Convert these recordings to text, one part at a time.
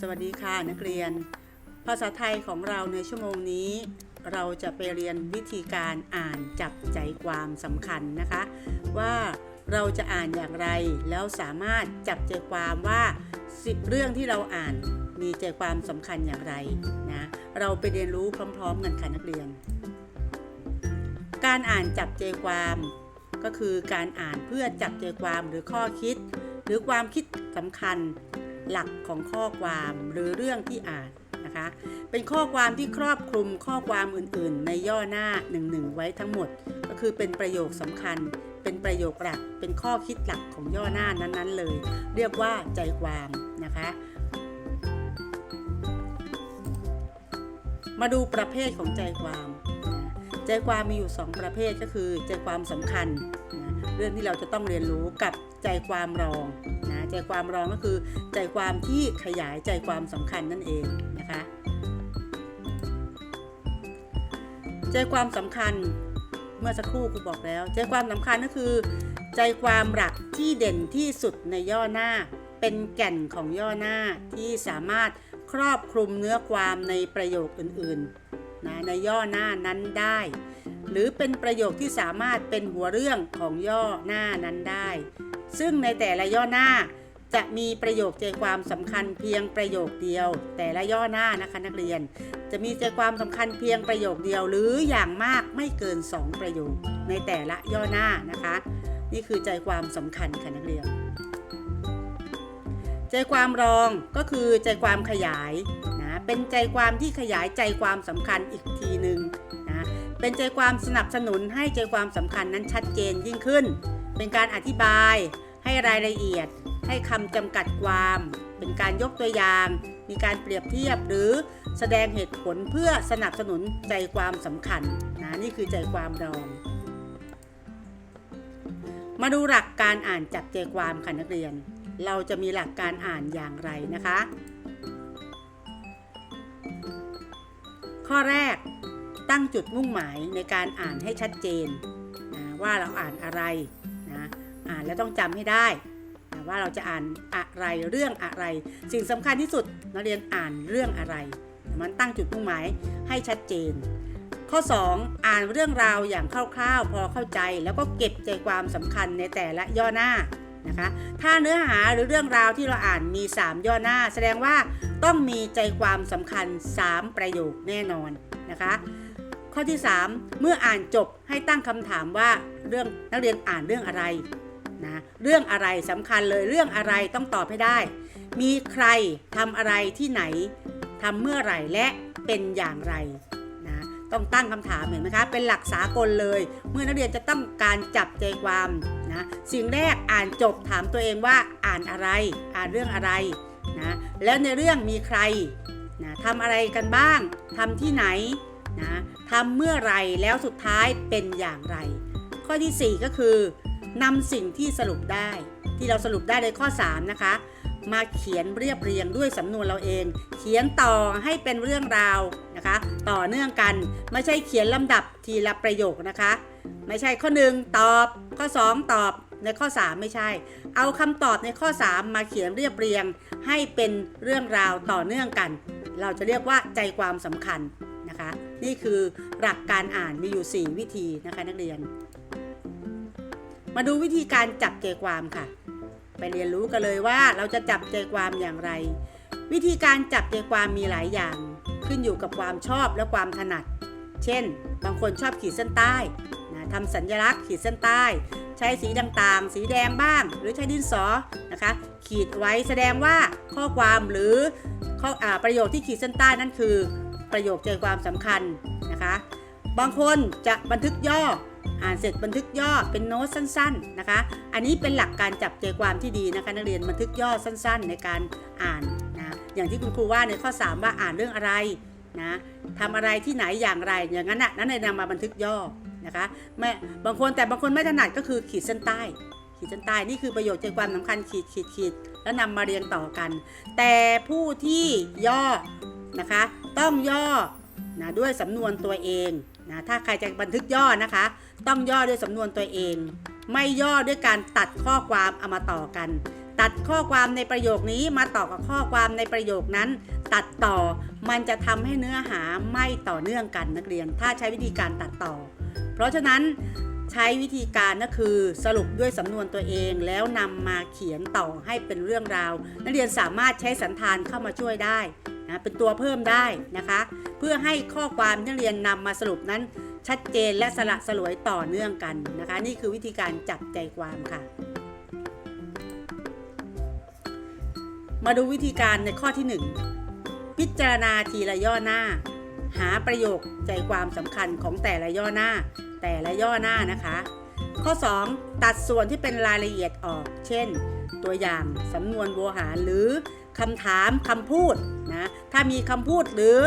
สวัสดีค่ะนักเรียน ภาษาไทยของเราในชั่วโมงนี้ เราจะไปเรียนวิธีการอ่านจับใจความสำคัญนะคะ ว่าเราจะอ่านอย่างไรแล้วสามารถจับใจความว่า 10 เรื่องที่เราอ่านมีใจความสำคัญอย่างไรนะเราไปเรียนรู้พร้อม ๆ กันค่ะนักเรียน การอ่านจับใจความก็คือการอ่านเพื่อจับใจความหรือข้อคิด หรือความคิดสำคัญ หลักของข้อความหรือเรื่องที่อ่านนะคะ เป็นข้อความที่ครอบคลุมข้อความอื่นๆ ในย่อหน้าหนึ่งๆไว้ทั้งหมด ก็คือเป็นประโยคสำคัญ เป็นประโยคหลัก เป็นข้อคิดหลักของย่อหน้านั้นๆเลย เรียกว่าใจความนะคะ มาดูประเภทของใจความใจความมีอยู่ 2 ประเภทก็คือใจความสำคัญนะเรื่องที่เราจะต้องเรียนรู้กับใจความรองนะ ใจความรองก็คือ ใจความที่ขยายใจความสำคัญนั่นเองนะคะ ใจความสำคัญเมื่อสักครู่ครูบอกแล้ว ใจความสำคัญก็คือ ใจความหลักที่เด่นที่สุดในย่อหน้า เป็นแก่นของย่อหน้าที่สามารถครอบคลุมเนื้อความในประโยคอื่นๆนะในย่อหน้านั้นได้ หรือเป็นประโยคที่สามารถเป็นหัวเรื่องของย่อหน้านั้นได้ ซึ่งในแต่ละย่อหน้าจะมีประโยคใจความสำคัญเพียงประโยคเดียว แต่ละย่อหน้านะคะนักเรียน จะมีใจความสำคัญเพียงประโยคเดียว หรืออย่างมากไม่เกิน 2 ประโยคในแต่ละย่อหน้านะคะ นี่คือใจความสำคัญค่ะนักเรียน ใจความรองก็คือใจความขยายนะเป็นใจความที่ขยายใจความสำคัญอีกทีหนึ่งนะเป็นใจความสนับสนุนให้ใจความสำคัญนั้นชัดเจนยิ่งขึ้น เป็นการอธิบาย ให้รายละเอียด ให้คำจำกัดความ เป็นการยกตัวอย่าง มีการเปรียบเทียบหรือแสดงเหตุผลเพื่อสนับสนุนใจความสำคัญนะนี่คือใจความรอง มาดูหลักการอ่านจับใจความค่ะนักเรียน เราจะมีหลักการอ่านอย่างไรนะคะ ข้อแรกตั้งจุดมุ่งหมายในการอ่านให้ชัดเจนว่าเราอ่านอะไร แล้วต้องจำให้ได้ว่าเราจะอ่านอะไรเรื่องอะไร สิ่งสำคัญที่สุดนักเรียนอ่านเรื่องอะไร มันตั้งจุดมุ่งหมายให้ชัดเจน ข้อ 2 อ่านเรื่องราวอย่างคร่าวๆ พอเข้าใจแล้วก็เก็บใจความสำคัญในแต่ละย่อหน้านะคะถ้าเนื้อหาหรือเรื่องราวที่เราอ่านมี 3 ย่อหน้า แสดงว่าต้องมีใจความสำคัญ 3 ประโยคแน่นอนนะคะข้อที่ 3 เมื่ออ่านจบให้ตั้งคำถามว่าเรื่องนักเรียนอ่านเรื่องอะไร นะเรื่องอะไรสำคัญเลยเรื่องอะไรต้องตอบให้ได้ มีใครทำอะไรที่ไหนทำเมื่อไหร่และเป็นอย่างไรนะต้องตั้งคำถามเห็นไหมคะเป็นหลักสากลเลย เมื่อนักเรียนจะต้องการจับใจความนะสิ่งแรกอ่านจบถามตัวเองว่าอ่านอะไร อ่านเรื่องอะไรนะแล้วในเรื่องมีใครนะทำอะไรกันบ้างทำที่ไหนนะทำเมื่อไรแล้วสุดท้ายเป็นอย่างไร ข้อทีสี่4 ก็คือ นำสิ่งที่สรุปได้ ที่เราสรุปได้ในข้อ 3 นะคะ มาเขียนเรียบเรียงด้วยสำนวนเราเอง เขียนต่อให้เป็นเรื่องราวนะคะ ต่อเนื่องกันไม่ใช่เขียนลำดับทีละประโยคนะคะ ไม่ใช่ข้อ 1 ตอบ ข้อ 2 ตอบในข้อ 3 ไม่ใช่ เอาคำตอบในข้อ 3 มาเขียนเรียบเรียง ให้เป็นเรื่องราวต่อเนื่องกัน เราจะเรียกว่าใจความสำคัญนะคะ นี่คือหลักการอ่านมีอยู่ 4 วิธีนะคะนักเรียน มาดูวิธีการจับใจความค่ะ ไปเรียนรู้กันเลยว่าเราจะจับใจความอย่างไร วิธีการจับใจความมีหลายอย่าง ขึ้นอยู่กับความชอบและความถนัด เช่น บางคนชอบขีดเส้นใต้นะทำสัญลักษณ์ขีดเส้นใต้ ใช้สีต่างๆ สีแดงบ้าง หรือใช้ดินสอนะคะ ขีดไว้แสดงว่าข้อความหรือข้ออาประโยคที่ขีดเส้นใต้นั่นคือ ประโยคใจความสำคัญนะคะ บางคนจะบันทึกย่อ อ่านเสร็จบันทึกย่อเป็นโน้ตสั้น ๆนะคะ อันนี้เป็นหลักการจับใจความที่ดีนะคะนักเรียนบันทึกย่อสั้น ๆ ในการอ่านนะอย่างที่คุณครูว่าในข้อ 3 ว่าอ่านเรื่องอะไรนะทำอะไรที่ไหนอย่างไรอย่างนั้นน่ะนั้นเลยนำมาบันทึกย่อนะคะไม่บางคนแต่บางคนไม่ถนัดก็คือขีดเส้นใต้ ขีดเส้นใต้นี่คือประโยคใจความสำคัญขีดขีดขีดแล้วนำมาเรียงต่อกัน แต่ผู้ที่ย่อนะคะต้องย่อนะด้วยสำนวนตัวเองนะถ้าใครจะบันทึกย่อนะคะ ต้องย่อด้วยสำนวนตัวเอง ไม่ย่อด้วยการตัดข้อความเอามาต่อกัน ตัดข้อความในประโยคนี้มาต่อกับข้อความในประโยคนั้น ตัดต่อมันจะทำให้เนื้อหาไม่ต่อเนื่องกันนักเรียน ถ้าใช้วิธีการตัดต่อ เพราะฉะนั้นใช้วิธีการก็คือสรุปด้วยสำนวนตัวเองแล้วนำมาเขียนต่อให้เป็นเรื่องราว นักเรียนสามารถใช้สันธานเข้ามาช่วยได้นะเป็นตัวเพิ่มได้นะคะ เพื่อให้ข้อความนักเรียนนำมาสรุปนั้น ชัดเจนและสละสลวยต่อเนื่องกันนะคะ นี่คือวิธีการจับใจความค่ะ มาดูวิธีการในข้อที่ 1 พิจารณาทีละย่อหน้า หาประโยคใจความสำคัญของแต่ละย่อหน้า แต่ละย่อหน้านะคะ ข้อ 2 ตัดส่วนที่เป็นรายละเอียดออก เช่น ตัวอย่างสำนวนโวหารหรือคำถามคำพูดนะถ้ามีคำพูดหรือ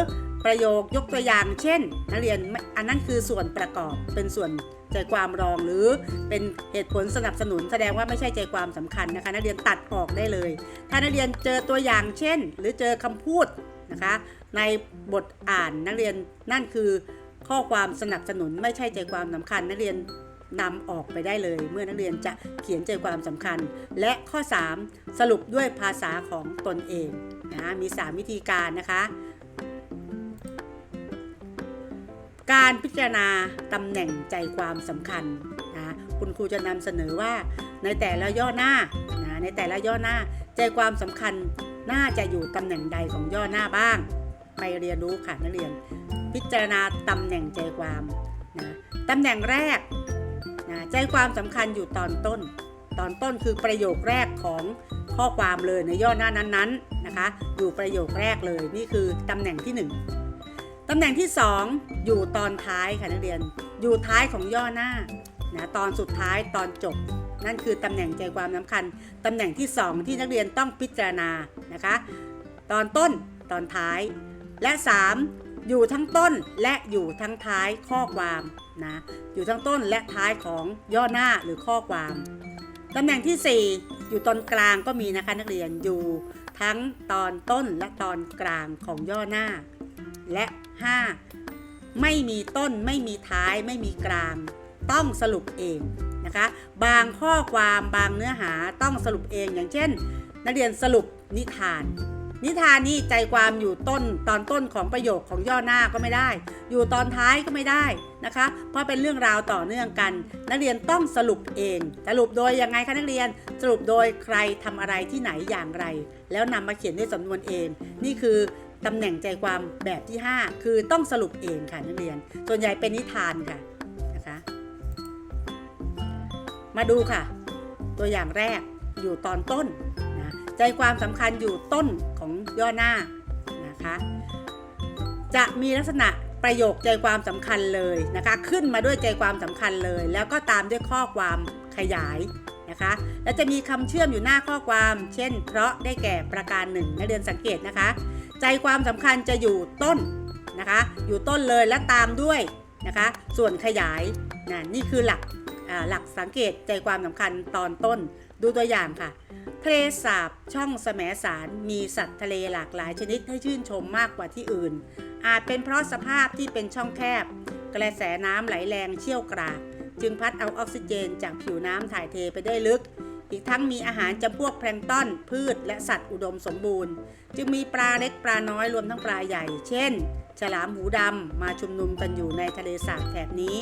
ประโยคยกตัวอย่าง เช่น นักเรียนอันนั้นคือส่วนประกอบเป็นส่วนใจความรองหรือเป็นเหตุผลสนับสนุน แสดงว่าไม่ใช่ใจความสำคัญนะคะ นักเรียนตัดออกได้เลย ถ้านักเรียนเจอตัวอย่างเช่น หรือเจอคำพูดนะคะในบทอ่านนักเรียนนั่นคือข้อความสนับสนุนไม่ใช่ใจความสำคัญ นักเรียนนำออกไปได้เลย เมื่อนักเรียนจะเขียนใจความสำคัญ และข้อ 3 สรุปด้วยภาษาของตนเองนะมี 3 วิธีการนะคะ การพิจารณาตำแหน่งใจความสำคัญนะคุณครูจะนำเสนอว่าในแต่ละย่อหน้านะในแต่ละย่อหน้าใจความสำคัญน่าจะอยู่ตำแหน่งใดของย่อหน้าบ้าง ไปเรียนรู้ค่ะนักเรียน พิจารณาตำแหน่งใจความนะตำแหน่งแรกนะใจความสำคัญอยู่ตอนต้น ตอนต้นคือประโยคแรกของข้อความเลยในย่อหน้านั้นๆนะคะ อยู่ประโยคแรกเลยนี่คือตำแหน่งที่หนึ่ง ตำแหน่งที่ 2 อยู่ตอนท้ายค่ะนักเรียน อยู่ท้ายของย่อหน้านะตอนสุดท้ายตอนจบ นั่นคือตำแหน่งใจความสำคัญตำแหน่งที่ 2 ที่นักเรียนต้องพิจารณานะคะ ตอนต้นตอนท้าย และ 3 อยู่ทั้งต้นและอยู่ทั้งท้ายข้อความนะอยู่ทั้งต้นและท้ายของย่อหน้าหรือข้อความตำแหน่งที่ 4 อยู่ตอนกลางก็มีนะคะนักเรียนอยู่ทั้งตอนต้นและตอนกลางของย่อหน้า และ 5. ไม่มีต้นไม่มีท้ายไม่มีกลาง ต้องสรุปเองนะคะ บางข้อความบางเนื้อหาต้องสรุปเองอย่างเช่น นักเรียนสรุปนิทาน นิทานนี่ใจความอยู่ต้นตอนต้นของประโยคของย่อหน้าก็ไม่ได้ อยู่ตอนท้ายก็ไม่ได้นะคะ เพราะเป็นเรื่องราวต่อเนื่องกัน นักเรียนต้องสรุปเอง สรุปโดยยังไงคะนักเรียนสรุปโดยใครทำอะไรที่ไหนอย่างไร แล้วนำมาเขียนด้วยสำนวนเอง นี่คือ ตำแหน่งใจความแบบที่ 5 คือต้องสรุปเองค่ะนักเรียน ส่วนใหญ่เป็นนิทานค่ะนะคะ มาดูค่ะ ตัวอย่างแรกอยู่ตอนต้นนะใจความสำคัญอยู่ต้นของย่อหน้านะคะ จะมีลักษณะประโยคใจความสำคัญเลยนะคะ ขึ้นมาด้วยใจความสำคัญเลย แล้วก็ตามด้วยข้อความขยายนะคะแล้วจะมีคำเชื่อมอยู่หน้าข้อความ เช่น เพราะได้แก่ประการหนึ่งนักเรียนสังเกตนะคะ ใจความสำคัญจะอยู่ต้นนะคะ อยู่ต้นเลยและตามด้วยนะคะ ส่วนขยายนะนี่คือหลักหลักสังเกตใจความสำคัญตอนต้น ดูตัวอย่างค่ะ ทะเลสาบช่องแสมสารมีสัตว์ทะเลหลากหลายชนิดให้ชื่นชมมากกว่าที่อื่น อาจเป็นเพราะสภาพที่เป็นช่องแคบ กระแสน้ำไหลแรงเชี่ยวกราก จึงพัดเอาออกซิเจนจากผิวน้ำถ่ายเทไปได้ลึก อีกทั้งมีอาหารจำพวกแพลงต้อนพืชและสัตว์อุดมสมบูรณ์ จึงมีปลาเล็กปลาน้อยรวมทั้งปลาใหญ่ เช่น ฉลามหูดำมาชุมนุมกันอยู่ในทะเลสาบแถบนี้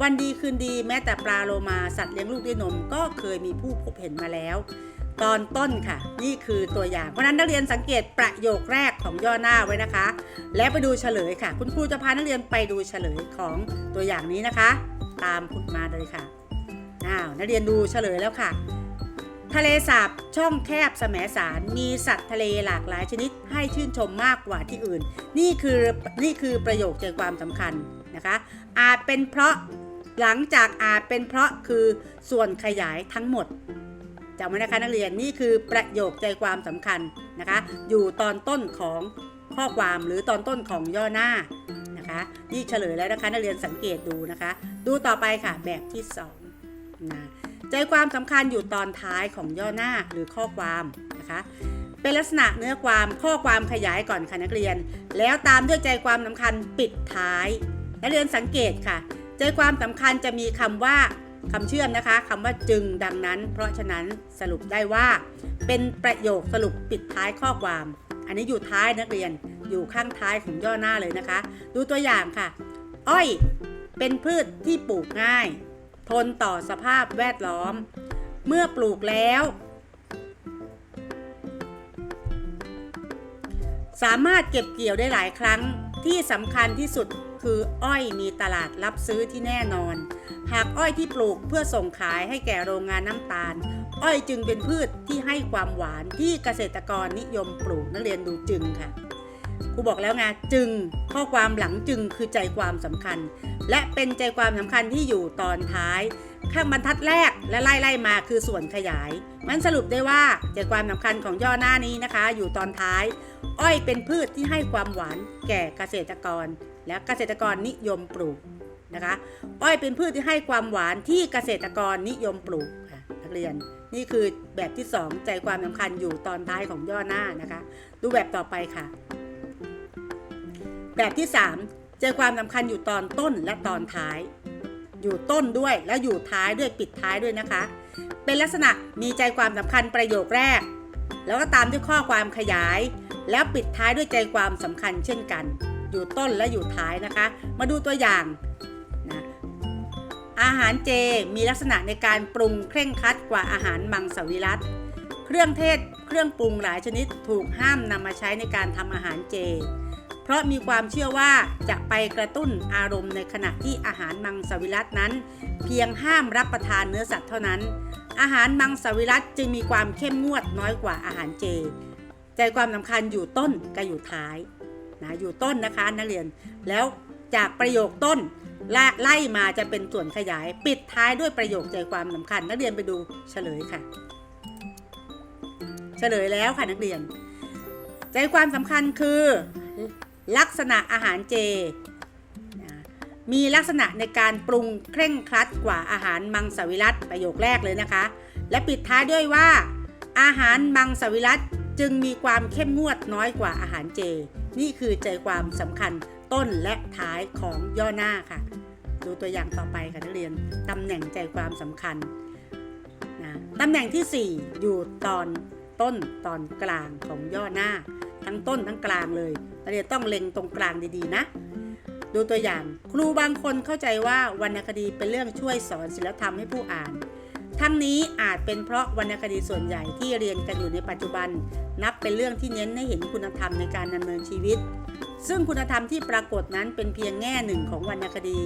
วันดีคืนดีแม้แต่ปลาโลมาสัตว์เลี้ยงลูกด้วยนมก็เคยมีผู้พบเห็นมาแล้ว ตอนต้นค่ะ นี่คือตัวอย่าง เพราะฉะนั้นนักเรียนสังเกตประโยคแรกของย่อหน้าไว้นะคะ แล้วไปดูเฉลยค่ะ คุณครูจะพานักเรียนไปดูเฉลยของตัวอย่างนี้นะคะ ตามคุณมาเลยค่ะอ้าวนักเรียนดูเฉลยแล้วค่ะ ทะเลสาบช่องแคบแสมสารมีสัตว์ทะเลหลากหลายชนิดให้ชื่นชมมากกว่าที่อื่น นี่คือนี่คือประโยคใจความสำคัญนะคะ อาจเป็นเพราะหลังจากอาจเป็นเพราะคือส่วนขยายทั้งหมดจำไว้นะคะนักเรียนนี่คือประโยคใจความสำคัญนะคะ อยู่ตอนต้นของข้อความหรือตอนต้นของย่อหน้านะคะนี่เฉลยแล้วนะคะนักเรียนสังเกตดูนะคะ ดูต่อไปค่ะแบบที่สองนะ ใจความสำคัญอยู่ตอนท้ายของย่อหน้าหรือข้อความนะคะ เป็นลักษณะเนื้อความข้อความขยายก่อนค่ะนักเรียน แล้วตามด้วยใจความสำคัญปิดท้าย นักเรียนสังเกตค่ะ ใจความสำคัญจะมีคำว่าคำเชื่อมนะคะคำว่าจึงดังนั้น เพราะฉะนั้นสรุปได้ว่า เป็นประโยคสรุปปิดท้ายข้อความ อันนี้อยู่ท้ายนักเรียนอยู่ข้างท้ายของย่อหน้าเลยนะคะ ดูตัวอย่างค่ะ อ้อย เป็นพืชที่ปลูกง่าย ทนต่อสภาพแวดล้อม เมื่อปลูกแล้ว สามารถเก็บเกี่ยวได้หลายครั้งที่สำคัญที่สุดคืออ้อยมีตลาดรับซื้อที่แน่นอน หากอ้อยที่ปลูกเพื่อส่งขายให้แก่โรงงานน้ำตาล อ้อยจึงเป็นพืชที่ให้ความหวานที่เกษตรกรนิยมปลูกนักเรียนดูจึงค่ะ รูบอกแล้วไงจึงข้อความหลังจึงคือใจความสำคัญ และเป็นใจความสำคัญที่อยู่ตอนท้าย ข้างบรรทัดแรกและไล่ไล่มาคือส่วนขยาย มันสรุปได้ว่าใจความสำคัญของย่อหน้านี้นะคะ อยู่ตอนท้าย อ้อยเป็นพืชที่ให้ความหวานแก่เกษตรกร และเกษตรกรนิยมปลูกนะคะ อ้อยเป็นพืชที่ให้ความหวานที่เกษตรกรนิยมปลูกค่ะนักเรียนนี่คือแบบที่ 2 ใจความสำคัญอยู่ตอนท้ายของย่อหน้านะคะ ดูแบบต่อไปค่ะ แบบที่3ใจความสำคัญอยู่ตอนต้นและตอนท้าย อยู่ต้นด้วยและอยู่ท้ายด้วยปิดท้ายด้วยนะคะ เป็นลักษณะมีใจความสำคัญประโยคแรก แล้วก็ตามด้วยข้อความขยาย แล้วปิดท้ายด้วยใจความสำคัญเช่นกัน อยู่ต้นและอยู่ท้ายนะคะ มาดูตัวอย่างนะอาหารเจมีลักษณะในการปรุงเคร่งครัดกว่าอาหารมังสวิรัตเครื่องเทศ เครื่องปรุงหลายชนิดถูกห้ามนำมาใช้ในการทำอาหารเจ เพราะมีความเชื่อว่าจะไปกระตุ้นอารมณ์ในขณะที่อาหารมังสวิรัตนั้น เพียงห้ามรับประทานเนื้อสัตว์เท่านั้น อาหารมังสวิรัตจึงมีความเข้มงวดน้อยกว่าอาหารเจ ใจความสำคัญอยู่ต้นกับอยู่ท้ายนะอยู่ต้นนะคะนักเรียน แล้วจากประโยคต้นละไล่มาจะเป็นส่วนขยายปิดท้ายด้วยประโยคใจความสำคัญ นักเรียนไปดูเฉลยค่ะ เฉลยแล้วค่ะนักเรียน ใจความสำคัญคือ ลักษณะอาหารเจ มีลักษณะในการปรุงเคร่งครัดกว่าอาหารมังสวิรัตประโยคแรกเลยนะคะ และปิดท้ายด้วยว่า อาหารมังสวิรัตจึงมีความเข้มงวดน้อยกว่าอาหารเจ นี่คือใจความสำคัญต้นและท้ายของย่อหน้าค่ะ ดูตัวอย่างต่อไปค่ะนักเรียนตำแหน่งใจความสำคัญนะตำแหน่งที่ 4 อยู่ตอนต้นตอนกลางของย่อหน้า ทั้งต้นทั้งกลางเลยเรียนต้องเล็งตรงกลางดีๆนะ ดูตัวอย่างครูบางคนเข้าใจว่าวรรณคดีเป็นเรื่องช่วยสอนศิลธรรมให้ผู้อ่าน ทั้งนี้อาจเป็นเพราะวรรณคดีส่วนใหญ่ที่เรียนกันอยู่ในปัจจุบัน นับเป็นเรื่องที่เน้นให้เห็นคุณธรรมในการดำเนินชีวิต ซึ่งคุณธรรมที่ปรากฏนั้นเป็นเพียงแง่หนึ่งของวรรณคดี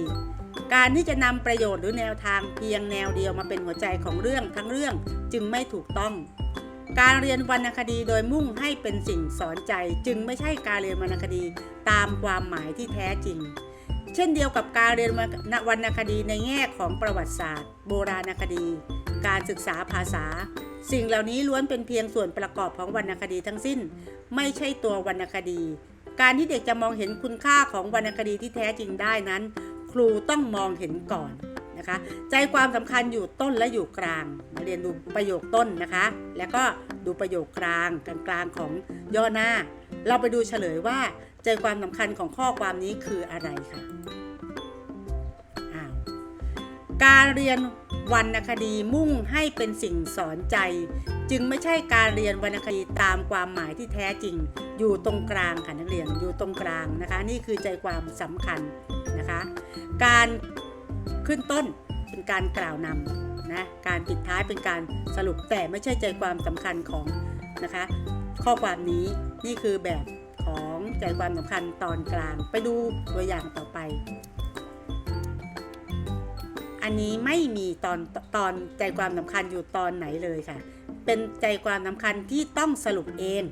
การที่จะนำประโยชน์หรือแนวทางเพียงแนวเดียวมาเป็นหัวใจของเรื่องทั้งเรื่องจึงไม่ถูกต้อง การเรียนวรรณคดีโดยมุ่งให้เป็นสิ่งสอนใจจึงไม่ใช่การเรียนวรรณคดีตามความหมายที่แท้จริง เช่นเดียวกับการเรียนวรรณคดีในแง่ของประวัติศาสตร์ โบราณคดี การศึกษาภาษา สิ่งเหล่านี้ล้วนเป็นเพียงส่วนประกอบของวรรณคดีทั้งสิ้น ไม่ใช่ตัววรรณคดี การที่เด็กจะมองเห็นคุณค่าของวรรณคดีที่แท้จริงได้นั้น ครูต้องมองเห็นก่อน นะคะ ใจความสำคัญอยู่ต้นและอยู่กลาง มาเรียนดูประโยคต้นนะคะ แล้วก็ดูประโยคกลางกลางกลางของย่อหน้า เราไปดูเฉลยว่า ใจความสำคัญของข้อความนี้คืออะไรค่ะการเรียนวรรณคดีมุ่งให้เป็นสิ่งสอนใจ จึงไม่ใช่การเรียนวรรณคดีตามความหมายที่แท้จริง อยู่ตรงกลางค่ะนักเรียนอยู่ตรงกลางนะคะ นี่คือใจความสำคัญนะคะ การ ขึ้นต้นเป็นการกล่าวนำนะการปิดท้ายเป็นการสรุปแต่ไม่ใช่ใจความสำคัญของนะคะข้อความนี้นี่คือแบบของใจความสำคัญตอนกลางไปดูตัวอย่างต่อไป อันนี้ไม่มีตอนตอนใจความสำคัญอยู่ตอนไหนเลยค่ะ เป็นใจความสำคัญที่ต้องสรุปเอง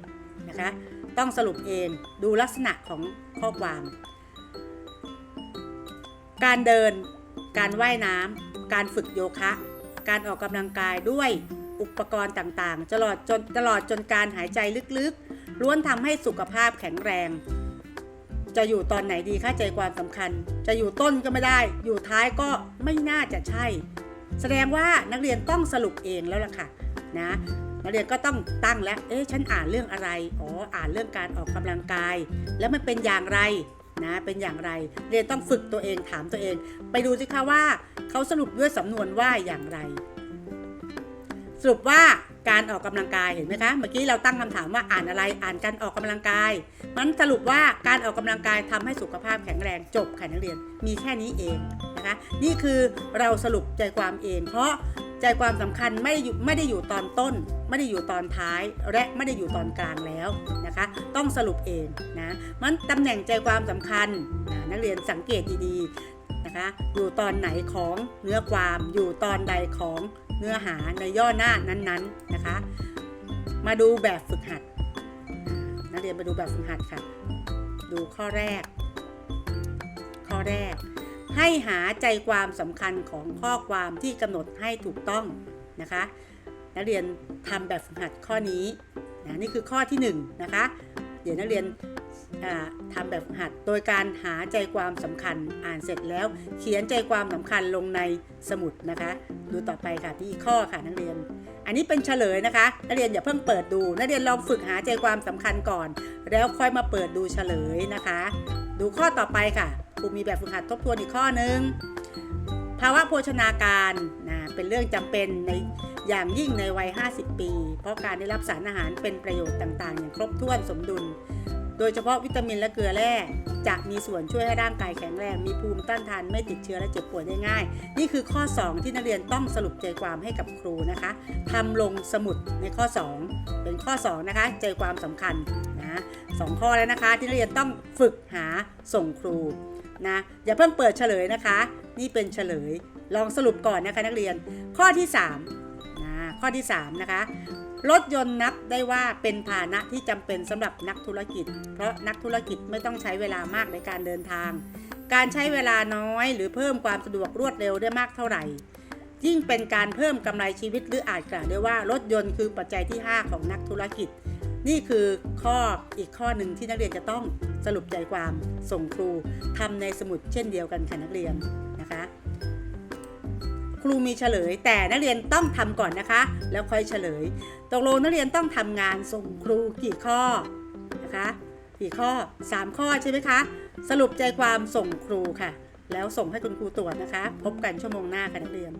นะคะต้องสรุปเองดูลักษณะของข้อความ การเดิน การว่ายน้ำการฝึกโยคะ การออกกำลังกายด้วยอุปกรณ์ต่างๆตลอดจนตลอดจนการหายใจลึกๆล้วนทำให้สุขภาพแข็งแรง จะอยู่ตอนไหนดีคะใจความสำคัญ จะอยู่ต้นก็ไม่ได้ อยู่ท้ายก็ไม่น่าจะใช่ แสดงว่านักเรียนต้องสรุปเองแล้วล่ะค่ะนะนักเรียนก็ต้องตั้งแล้วเอ๊ะฉันอ่านเรื่องอะไร อ๋อ อ่านเรื่องการออกกำลังกาย แล้วมันเป็นอย่างไร นะเป็นอย่างไรเรียนต้องฝึกตัวเองถามตัวเอง ไปดูสิคะว่าเขาสรุปด้วยสำนวนว่าอย่างไร สรุปว่าการออกกำลังกายเห็นไหมคะเมื่อกี้เราตั้งคำถามว่าอ่านอะไรอ่านการออกกำลังกายมันสรุปว่าการออกกำลังกายทำให้สุขภาพแข็งแรงจบค่ะนักเรียนมีแค่นี้เองนะคะ นี่คือเราสรุปใจความเอง เพราะ ใจความสำคัญไม่ได้อยู่ไม่ได้อยู่ตอนต้น ไม่ได้อยู่ตอนท้าย และไม่ได้อยู่ตอนกลางแล้วนะคะ ต้องสรุปเองนะมันตำแหน่งใจความสำคัญนะนักเรียนสังเกตดีๆนะคะอยู่ตอนไหนของเนื้อความอยู่ตอนใดของเนื้อหาในย่อหน้านั้นๆนะคะ มาดูแบบฝึกหัดนักเรียนมาดูแบบฝึกหัดค่ะ ดูข้อแรก ข้อแรก ให้หาใจความสำคัญของข้อความที่กำหนดให้ถูกต้องนะคะ นักเรียนทำแบบฝึกหัดข้อนี้นะนี่คือข้อที่1นงนะคะ เดี๋ยวนักเรียนทำแบบฝึกหัดโดยการหาใจความสำคัญอ่านเสร็จแล้ว เขียนใจความสำคัญลงในสมุดนะคะ ดูต่อไปค่ะที่ข้อค่ะนักเรียน อันนี้เป็นเฉลยนะคะ นักเรียนอย่าเพิ่งเปิดดู นักเรียนลองฝึกหาใจความสำคัญก่อน แล้วค่อยมาเปิดดูเฉลยนะคะ ดูข้อต่อไปค่ะ ครูมีแบบฝึกหัดทบทวนอีกข้อหนึ่งภาวะโภชนาการนะเป็นเรื่องจำเป็นในอย่างยิ่งในวัย 50 ปี เพราะการได้รับสารอาหารเป็นประโยชน์ต่างๆ อย่างครบถ้วนสมดุล โดยเฉพาะวิตามินและเกลือแร่จะมีส่วนช่วยให้ร่างกายแข็งแรง มีภูมิต้านทานไม่ติดเชื้อและเจ็บป่วยได้ง่าย นี่คือข้อ 2 ที่นักเรียนต้องสรุปใจความให้กับครูนะคะทำลงสมุดในข้อ 2 เป็นข้อ 2 นะคะ ใจความสำคัญนะสองข้อแล้วนะคะ ที่นักเรียนต้องฝึกหาส่งครู นะอย่าเพิ่งเปิดเฉลยนะคะ นี่เป็นเฉลย ลองสรุปก่อนนะคะนักเรียน ข้อที่3นะข้อที่3นะคะรถยนต์นับได้ว่าเป็นพาหนะที่จำเป็นสำหรับนักธุรกิจ เพราะนักธุรกิจไม่ต้องใช้เวลามากในการเดินทาง การใช้เวลาน้อย หรือเพิ่มความสะดวกรวดเร็วได้มากเท่าไหร่ ยิ่งเป็นการเพิ่มกำไรชีวิตหรืออาจกล่าวได้ว่ารถยนต์คือปัจจัยที่ 5 ของนักธุรกิจ นี่คือข้ออีกข้อหนึ่งที่นักเรียนจะต้องสรุปใจความส่งครูทำในสมุดเช่นเดียวกันค่ะนักเรียนนะคะ ครูมีเฉลยแต่นักเรียนต้องทำก่อนนะคะ แล้วค่อยเฉลยตกลงนักเรียนต้องทำงานส่งครูกี่ข้อนะคะกี่ข้อ 3 ข้อใช่ไหมคะ สรุปใจความส่งครูค่ะ แล้วส่งให้คุณครูตรวจนะคะ พบกันชั่วโมงหน้าค่ะนักเรียน